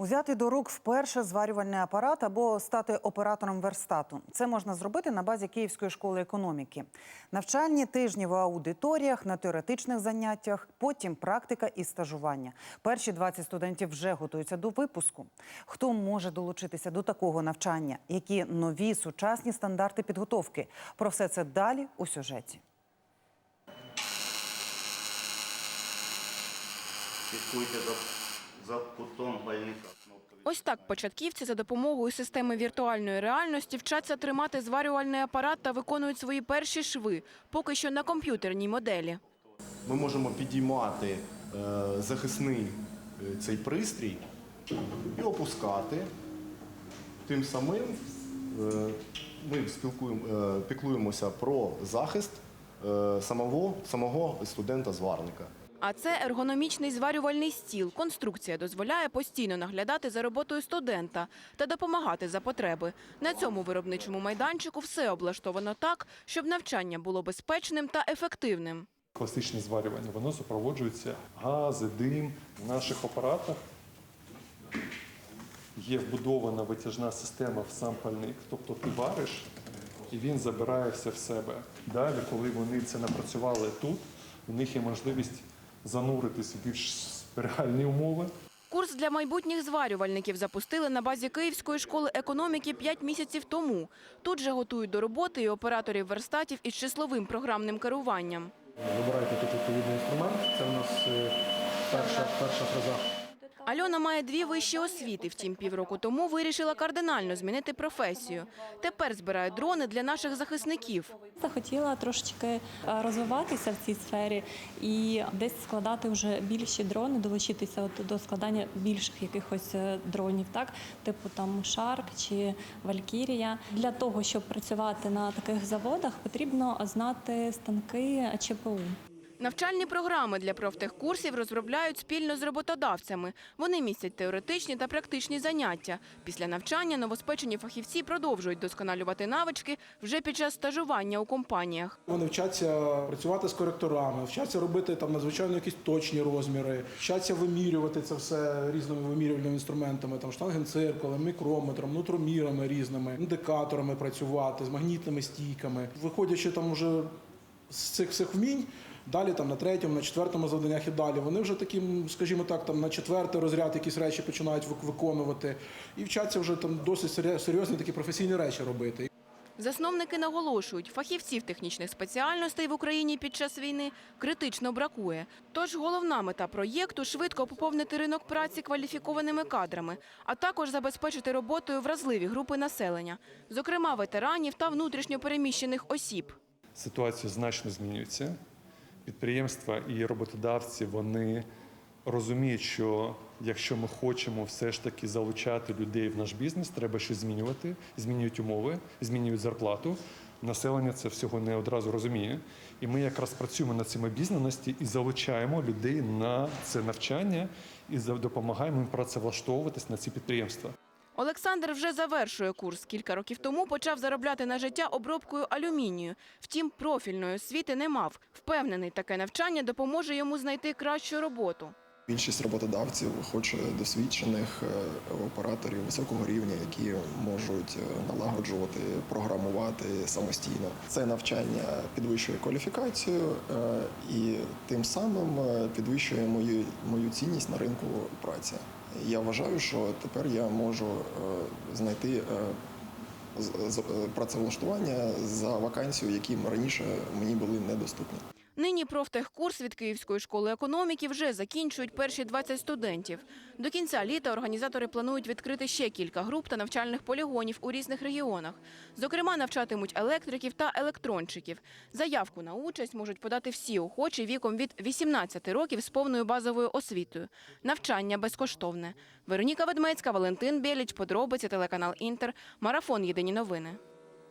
Узяти до рук вперше зварювальний апарат або стати оператором верстату. Це можна зробити на базі Київської школи економіки. Навчальні тижні в аудиторіях, на теоретичних заняттях, потім практика і стажування. Перші 20 студентів вже готуються до випуску. Хто може долучитися до такого навчання? Які нові сучасні стандарти підготовки? Про все це далі у сюжеті. Слідкуйте за, за кутом пальника. Ось так початківці за допомогою системи віртуальної реальності вчаться тримати зварювальний апарат та виконують свої перші шви, поки що на комп'ютерній моделі. Ми можемо підіймати е, захисний е, цей пристрій і опускати. Тим самим е, ми спілкуємо, піклуємося про захист самого, самого студента-зварника. А це ергономічний зварювальний стіл. Конструкція дозволяє постійно наглядати за роботою студента та допомагати за потреби. На цьому виробничому майданчику все облаштовано так, щоб навчання було безпечним та ефективним. класичне зварювання, воно супроводжується гази, дим. В наших апаратах є вбудована витяжна система в сам пальник. Тобто ти вариш і він забирає все в себе. Далі, коли вони це напрацювали тут, у них є можливість зануритись в більш реальні умови. Курс для майбутніх зварювальників запустили на базі Київської школи економіки 5 місяців тому. Тут же готують до роботи і операторів верстатів із числовим програмним керуванням. Вибирайте тут відповідний інструмент. Це у нас е, перша, перша фраза. Альона має дві вищі освіти, втім півроку тому вирішила кардинально змінити професію. Тепер збирає дрони для наших захисників. Захотіла трошечки е, розвиватися в цій сфері і десь складати вже більші дрони, долучитися от до складання більших якихось е, дронів, так типу там Шарк чи Валькірія. Для того щоб працювати на таких заводах, потрібно знати станки ЧПУ. Навчальні програми для профтехкурсів розробляють спільно з роботодавцями. Вони містять теоретичні та практичні заняття. Після навчання новоспечені фахівці продовжують досконалювати навички вже під час стажування у компаніях. Вони вчаться працювати з коректорами, вчаться робити там надзвичайно якісь точні розміри, вчаться вимірювати це все різними вимірювальними інструментами, там штангенциркулем, мікрометром, нутромірами різними, індикаторами працювати, з магнітними стійками. Виходячи там уже з цих всіх вмінь. Далі там на третьому, на четвертому завданнях і далі. Вони вже такі, скажімо так, там на четвертий розряд якісь речі починають виконувати і вчаться вже там досить серйо- серйозні такі професійні речі робити. Засновники наголошують, фахівців технічних спеціальностей в Україні під час війни критично бракує. Тож головна мета проєкту швидко поповнити ринок праці кваліфікованими кадрами, а також забезпечити роботою вразливі групи населення, зокрема ветеранів та внутрішньопереміщених осіб. Ситуація значно змінюється. Підприємства і роботодавці вони розуміють, що якщо ми хочемо все ж таки залучати людей в наш бізнес, треба щось змінювати, змінюють умови, змінюють зарплату. Населення це всього не одразу розуміє. І ми якраз працюємо над цим обізнаності і залучаємо людей на це навчання і допомагаємо їм працевлаштовуватись на ці підприємства. Олександр вже завершує курс. Кілька років тому почав заробляти на життя обробкою алюмінію. Втім, профільної освіти не мав. Впевнений, таке навчання допоможе йому знайти кращу роботу. Більшість роботодавців хоче досвідчених е, операторів високого рівня, які можуть е, налагоджувати, програмувати самостійно. Це навчання підвищує кваліфікацію е, і тим самим підвищує мою, мою цінність на ринку праці. Я вважаю, що тепер я можу е, знайти е, з- е, працевлаштування за вакансію, які раніше мені були недоступні. Нині профтехкурс від Київської школи економіки вже закінчують перші 20 студентів. До кінця літа організатори планують відкрити ще кілька груп та навчальних полігонів у різних регіонах. Зокрема, навчатимуть електриків та електрончиків. Заявку на участь можуть подати всі охочі віком від 18 років з повною базовою освітою. Навчання безкоштовне. Вероніка Ведмецька, Валентин Біліч, подробиці телеканал Інтер, марафон Єдині новини.